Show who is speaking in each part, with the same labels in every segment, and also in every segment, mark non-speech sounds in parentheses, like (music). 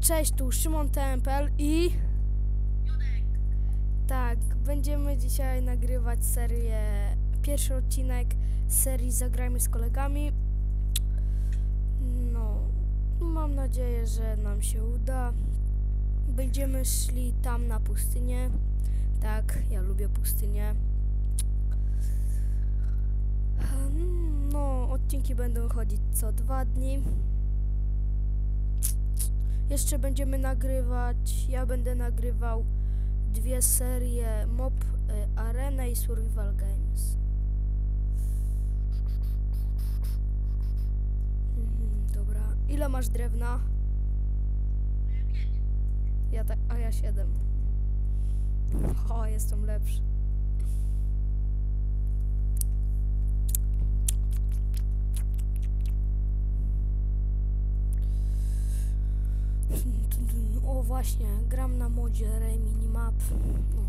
Speaker 1: Cześć, tu Szymon TMPL i... Tak, będziemy dzisiaj nagrywać serię, pierwszy odcinek serii Zagrajmy z kolegami. No, mam nadzieję, że nam się uda. Będziemy szli tam na pustynię. Tak, ja lubię pustynię. No, odcinki będą chodzić co dwa dni. Jeszcze będziemy nagrywać, ja będę nagrywał dwie serie Mob y, Arena i Survival Games. Mhm, dobra, ile masz drewna? Ja tak, a ja siedem. O, jestem lepszy. Właśnie, gram na modzie Ray Minimap. No.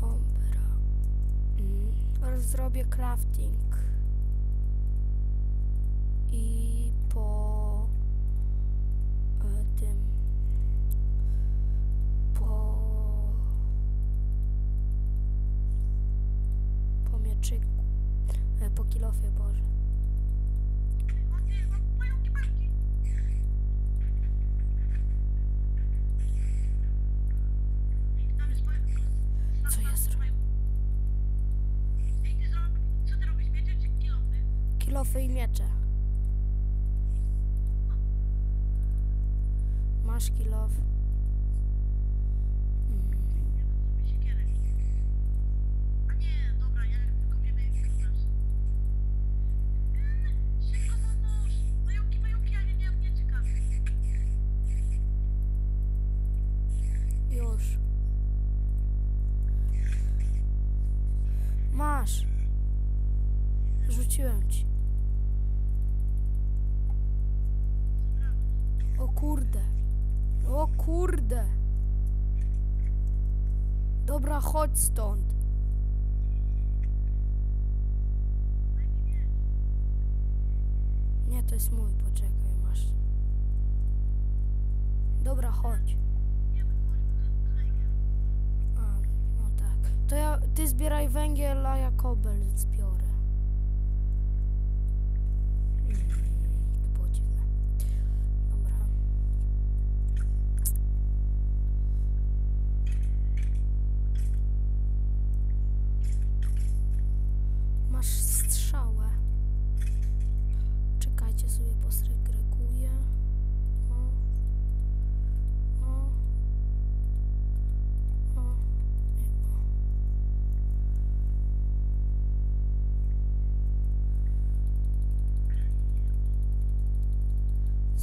Speaker 1: Dobra. Mm, zrobię crafting. Kilofy i miecze masz kilof. Masz. Rzuciłem ci. Dobra, chodź stąd. Nie, to jest mój, poczekaj, masz. Dobra, chodź. A, no tak. To ja, ty zbieraj węgiel, a ja kobel zbiorę.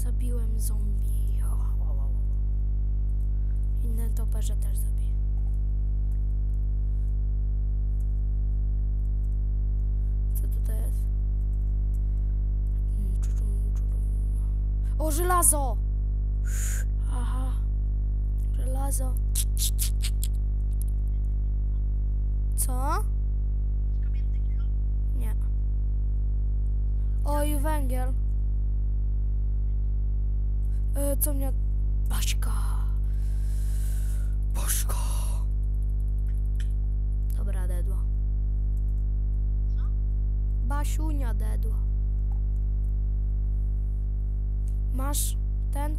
Speaker 1: Zabiłem zombie. Inne toperze też zabiję. Co tutaj jest? Mm. O, żelazo! Aha. Żelazo. Co? Nie. O, i węgiel. E, co mnie... Baśka. Baśka. Dobra, dedła. Basiunia dedła. Masz ten?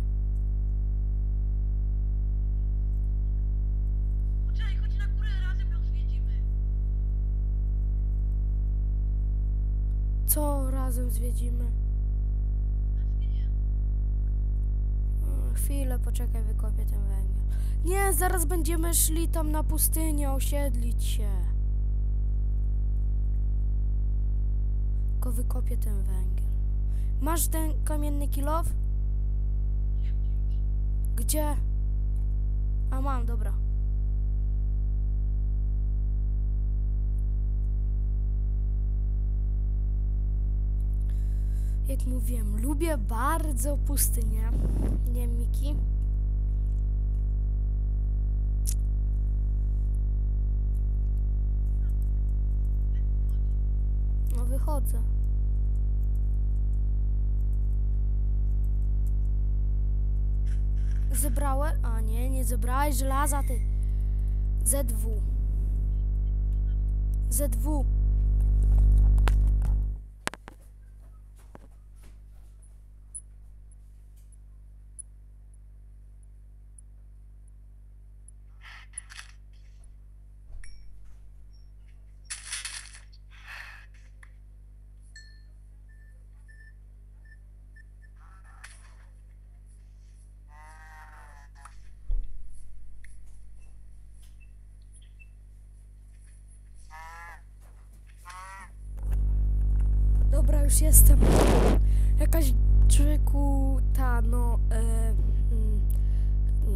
Speaker 1: Co razem zwiedzimy? Chwilę, poczekaj, wykopię ten węgiel. Nie, zaraz będziemy szli tam na pustynię, osiedlić się. Tylko wykopię ten węgiel. Masz ten kamienny kilof? Gdzie? A mam, dobra. Jak mówiłem, lubię bardzo pustynię. Nie wiem, wychodzę. Zebrałem? A nie, nie zebrałeś żelaza, ty. ZW. ZW. Już jestem. Jakaś człowieku ta, no, e, mm,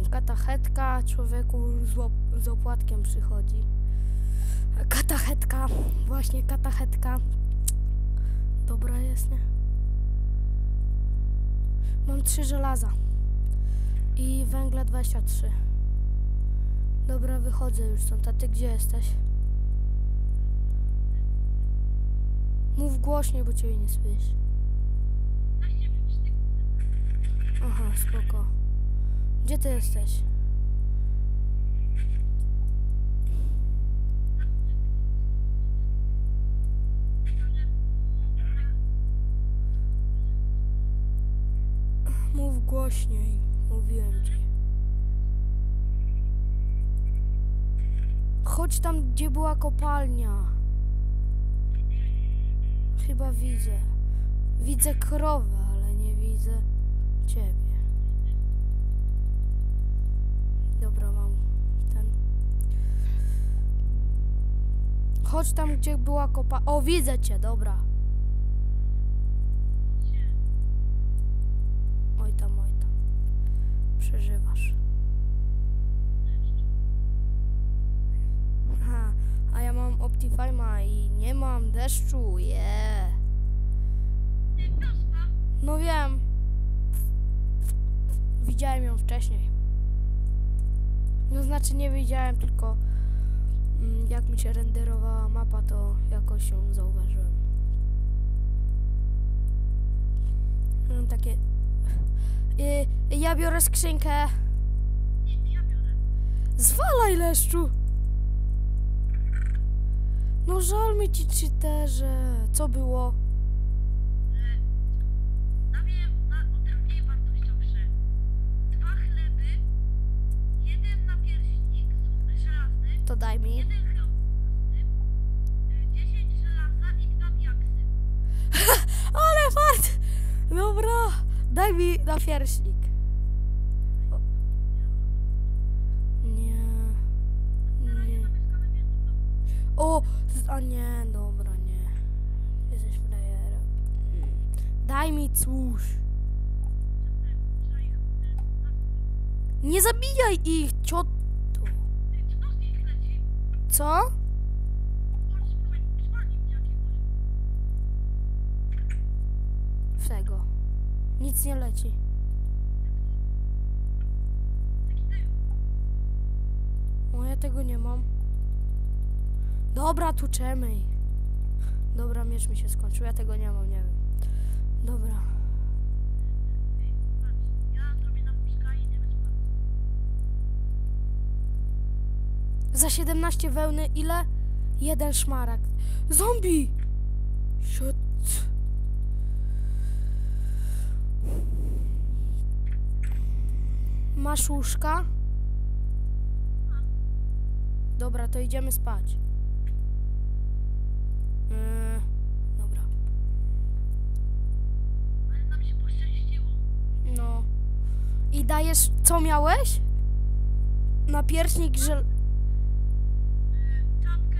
Speaker 1: katachetka człowieku z, z opłatkiem przychodzi. Katachetka, właśnie katachetka. Dobra jest, nie? Mam trzy żelaza. I węgla 23. Dobra, wychodzę już stąd. A ty gdzie jesteś? Mów głośniej, bo ciebie nie słyszę. Aha, spoko. Gdzie ty jesteś? Mów głośniej, mówiłem ci. Chodź tam, gdzie była kopalnia. Chyba widzę. Widzę krowę, ale nie widzę ciebie. Dobra, mam ten. Chodź tam, gdzie była kopa. O, widzę cię, dobra. Oj tam, oj tam. Przeżywasz. Optifime'a i nie mam deszczu, je. No wiem. Widziałem ją wcześniej. No znaczy nie widziałem, tylko mm, jak mi się renderowała mapa, to jakoś ją zauważyłem. Mam takie... Y, ja biorę skrzynkę. Zwalaj leszczu! No żal mi ci czyterze. Co było?
Speaker 2: Nawiem na, o drugiej wartościowsze. Dwa chleby, jeden napierśnik z- żelazny,
Speaker 1: To daj mi.
Speaker 2: jeden y, dziesięć żelaza i dwa diaksy. (laughs)
Speaker 1: Ale fart! Dobra, daj mi na pierśnik. O, a nie, dobra, nie. Jesteś frajerem. Daj mi cóż. Nie zabijaj ich, cioto.
Speaker 2: Co.
Speaker 1: W tego. Nic nie leci. O, ja tego nie mam. Dobra, tuczemy. Dobra, miecz mi się skończył. Ja tego nie mam, nie wiem. Dobra. Za 17 wełny ile? Jeden szmaragd. Zombie! Siot. Masz łóżka? Dobra, to idziemy spać. Yy, dobra.
Speaker 2: Ale nam się poszczęściło.
Speaker 1: No. I dajesz, co miałeś? Napierśnik żel...
Speaker 2: Y, czapkę,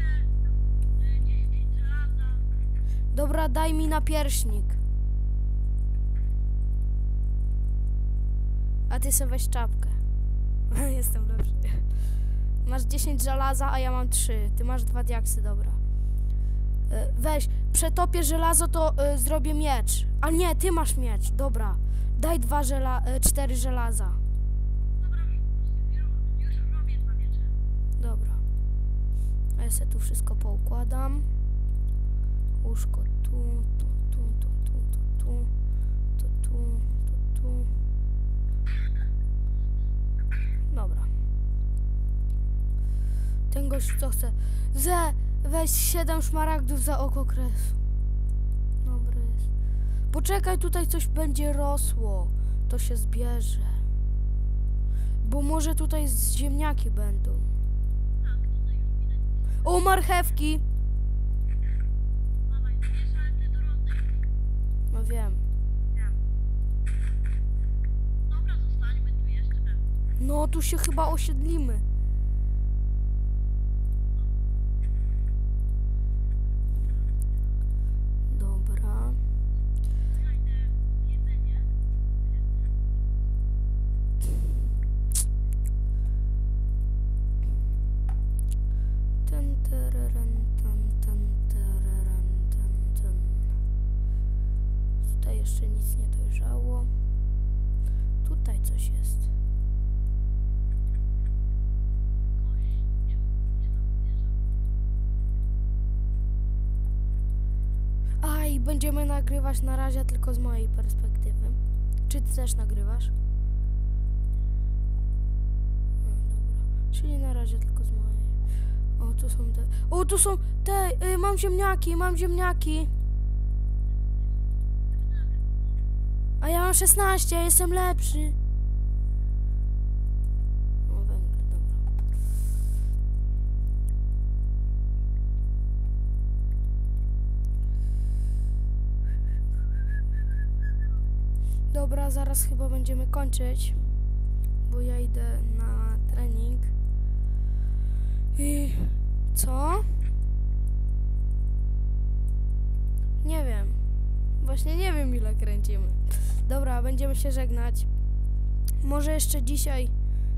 Speaker 2: y, 10 żelaza.
Speaker 1: Dobra, daj mi napierśnik. A ty sobie weź czapkę. (laughs) Jestem lepszy. Masz 10 żelaza, a ja mam 3. Ty masz dwa diaksy, dobra. E, Weź, przetopię żelazo, to e, zrobię miecz. A nie, ty masz miecz, dobra. Daj dwa żela... e, cztery żelaza.
Speaker 2: Dobra, już, już robię dwa miecze.
Speaker 1: Dobra. A ja sobie tu wszystko poukładam. Łóżko tu, tu, tu, tu, tu, tu, tu, tu, tu, tu, tu. Dobra. Ten gość co chce? Ze, weź 7 szmaragdów za oko kresu. Dobry jest. Poczekaj, tutaj coś będzie rosło. To się zbierze. Bo może tutaj z ziemniaki będą. O, marchewki! No wiem. No, tu się chyba osiedlimy. Jeszcze nic nie dojrzało. Tutaj coś jest. A i będziemy nagrywać na razie tylko z mojej perspektywy. Czy ty też nagrywasz? No, dobra. Czyli na razie tylko z mojej. O, tu są te. O, tu są te. Y, mam ziemniaki, mam ziemniaki. Mam 16, ja jestem lepszy. O, dobra. Dobra, zaraz chyba będziemy kończyć, bo ja idę na trening. I co? Nie wiem. Właśnie nie wiem ile kręcimy. Dobra, będziemy się żegnać. Może jeszcze dzisiaj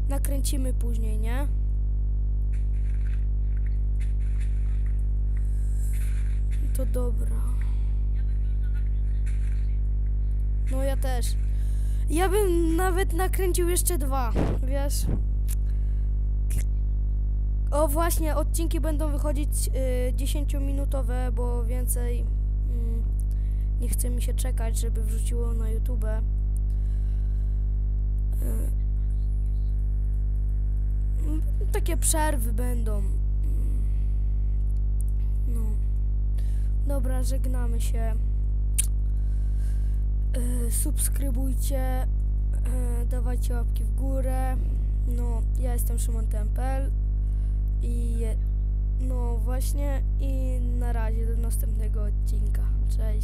Speaker 1: nakręcimy później, nie? To dobra. No ja też. Ja bym nawet nakręcił jeszcze dwa, wiesz? O właśnie, odcinki będą wychodzić y, 10-minutowe, bo więcej mm, nie chce mi się czekać, żeby wrzuciło na YouTube. Mm, takie przerwy będą. Mm. No. Dobra, żegnamy się. Y, subskrybujcie, y, dawajcie łapki w górę. No, ja jestem Szymon Tempel i no właśnie i na razie do następnego odcinka. Cześć.